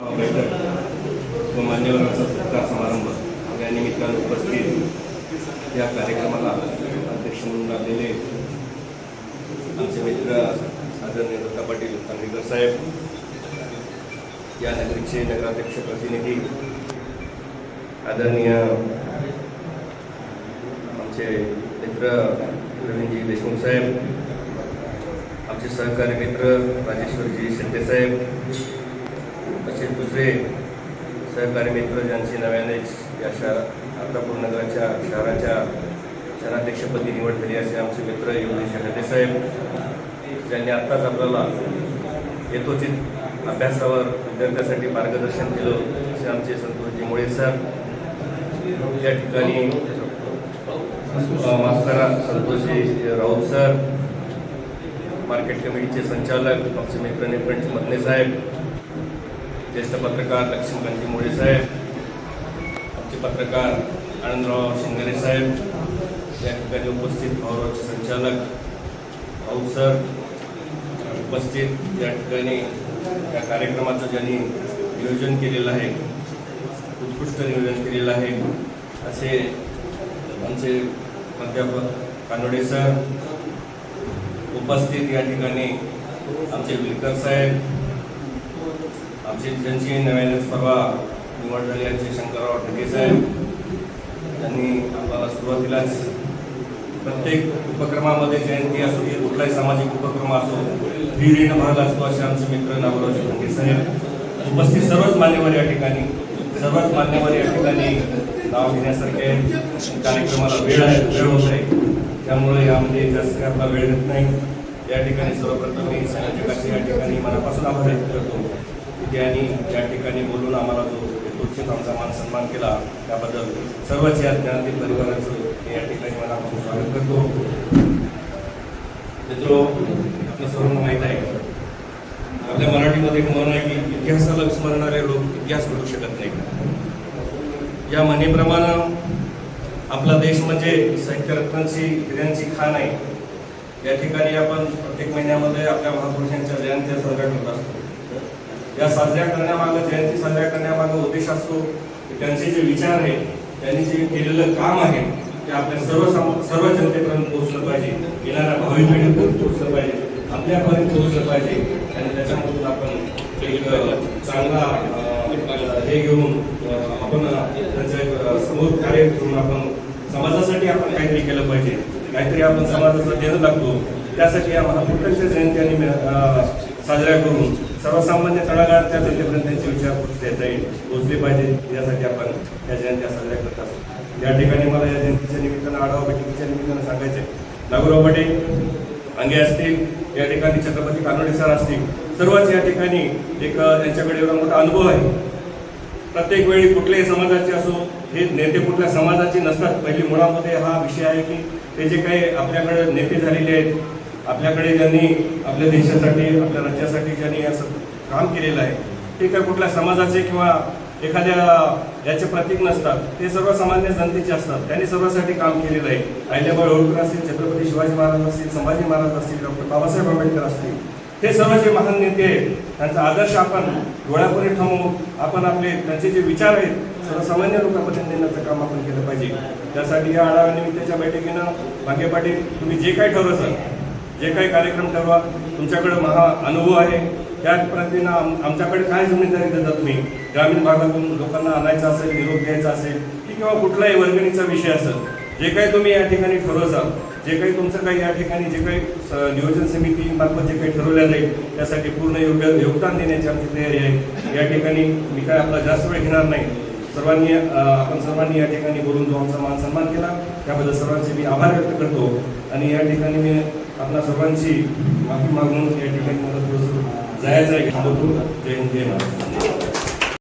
बैठक व मान्यवरांचा सत्कार समारंभ या निमित्तानं उपस्थित या कार्यक्रमाला अध्यक्ष म्हणून आलेले आमचे मित्र आदरणीय दत्ता पाटील तांबेकर साहेब या नगरीचे नगराध्यक्ष प्रतिनिधी आदरणीय आमचे मित्र प्रवीणजी देशमुख साहेब आमचे सहकारी मित्र राजेश्वरजी शिंदे साहेब तसेच दुसरे सहकारी मित्र ज्यांची नव्यानेच या शहरात अर्धापूर नगराच्या शहराच्या शहराध्यक्षपदी निवड झाली असे आमचे मित्र योगेश हदे साहेब ज्यांनी आत्ताच आपल्याला यथोचित अभ्यासावर विद्यार्थ्यासाठी मार्गदर्शन केलं असे आमचे संतोषजी मुळे सर. या ठिकाणी मास्तरा संतोषी संतोषजी राऊत सर मार्केट कमिटीचे संचालक आमचे मित्र निफ्रंट मदने साहेब ज्येष्ठ पत्रकार लक्ष्मीकांतजी मोळे साहेब आमचे पत्रकार आनंदराव शिंगरे साहेब या ठिकाणी उपस्थित भाऊरावचे संचालक भाऊ सर उपस्थित या ठिकाणी या कार्यक्रमाचं ज्यांनी नियोजन केलेलं आहे उत्कृष्ट नियोजन केलेलं आहे असे आमचे प्राध्यापक कानोडे सर उपस्थित या ठिकाणी आमचे विलकर साहेब आमचे ज्यांची नव्यानेच परवा निवड झाली आमचे शंकरराव ढगे साहेब त्यांनी आम्हाला सुरुवातीलाच प्रत्येक उपक्रमामध्ये जयंती असो की कुठलाही सामाजिक उपक्रम असो विहिरीनं भाग असतो असे आमचे मित्र नागोरावजी ढगे साहेब उपस्थित सर्वच मान्यवर या ठिकाणी सर्वच मान्यवर या ठिकाणी नाव घेण्यासारखे कार्यक्रमाला वेळ आहे वेळ होत आहे. त्यामुळे यामध्ये जास्त आपला वेळ येत नाही. या ठिकाणी सर्वप्रथम मी संयोजकाचे या ठिकाणी मनापासून आभार व्यक्त करतो. की त्यांनी या ठिकाणी बोलून आम्हाला जो यथोचित आमचा मान सन्मान केला त्याबद्दल सर्वच या ज्ञानातील परिवाराचं मी या ठिकाणी मनापासून स्वागत करतो. मित्रो आपल्या सर्वांना माहीत आहे आपल्या मराठीमध्ये एक म्हण आहे की इतिहासाला विस्मरणारे लोक इतिहास घडू शकत नाही या म्हणीप्रमाणे आपला देश म्हणजे साहित्यरत्नांची हिऱ्यांची खाण आहे. या ठिकाणी आपण प्रत्येक महिन्यामध्ये आपल्या महापुरुषांच्या जयंत्या साजऱ्या होत असतो. या साजऱ्या करण्यामागं जयंती साजऱ्या करण्यामागं उद्देश असतो त्यांचे जे विचार आहेत त्यांनी जे केलेलं काम आहे ते आपल्या सर्व सर्व जनतेपर्यंत पोहोचलं पाहिजे. येणाऱ्या भावी पिढीपर्यंत पोहोचलं पाहिजे. आपल्यापर्यंत पोहोचलं पाहिजे. आणि त्याच्यामधून आपण एक चांगला हे घेऊन आपण त्यांचं समोर कार्य करून आपण समाजासाठी आपण काहीतरी केलं पाहिजे. काहीतरी आपण समाजाचं देणं लागतो त्यासाठी या महापुरुषांच्या जयंती आणि साजऱ्या करून सर्वसामान्य तळागाळात त्या जनतेपर्यंत विचार पोचता येता येईल पोचले पाहिजे यासाठी आपण या जयंत्या साजऱ्या करत असतो या ठिकाणी मला या जयंतीच्या निमित्तानं आढावा बैठकीच्या निमित्तानं सांगायचे नागुराव पटेल अंगे असतील या ठिकाणी छत्रपती कानोडे सर असतील सर्वच या ठिकाणी एक त्यांच्याकडे एवढा मोठा अनुभव आहे. प्रत्येक वेळी कुठल्याही समाजाचे असो हे नेते कुठल्या समाजाचे नसतात. पहिली मुळामध्ये हा विषय आहे की ते जे काही आपल्याकडे नेते झालेले आहेत आपल्याकडे ज्यांनी आपल्या देशासाठी आपल्या राज्यासाठी ज्यांनी असं काम केलेलं आहे ते काय कुठल्या समाजाचे किंवा एखाद्या याचे प्रतीक नसतात. ते सर्वसामान्य जनतेचे असतात. त्यांनी सर्वांसाठी काम केलेलं आहे. अहिल्याबाई होळकर असतील छत्रपती शिवाजी महाराज असतील संभाजी महाराज असतील डॉक्टर बाबासाहेब आंबेडकर असतील. हे सर्व जे महान नेते आहेत त्यांचा आदर्श आपण डोळ्यापुढे ठेवून आपण आपले त्यांचे जे विचार आहेत सर्वसामान्य लोकांपर्यंत नेण्याचं काम आपण केलं पाहिजे. त्यासाठी या आढाव्यानिमित्ताच्या बैठकीनं भाग्य पाटील तुम्ही जे काही ठरवलं जे काही कार्यक्रम ठरवा तुमच्याकडे महा अनुभव आहे. त्या पद्धतीनं आम- आमच्याकडे काय जिम्मेदारी देतात तुम्ही? ग्रामीण भागातून लोकांना आणायचं असेल निरोप द्यायचा असेल की किंवा कुठलाही वर्गणीचा विषय असेल जे काही तुम्ही या ठिकाणी ठरवसाल जे काही तुमचं काही या ठिकाणी जे काही नियोजन समितीमार्फत जे काही ठरवलं जाईल त्यासाठी पूर्ण योग्य योगदान देण्याची आमची तयारी आहे. या ठिकाणी मी काय आपला जास्त वेळ घेणार नाही. सर्वांनी आपण सर्वांनी या ठिकाणी बोलून जो आमचा मान सन्मान केला त्याबद्दल सर्वांचे मी आभार व्यक्त करतो. आणि या ठिकाणी मी आपल्या सर्वांची माफी मागून या ठिकाणी मला थोडंसं जायचं आहे थांबवतो जय हिंद जय महाराज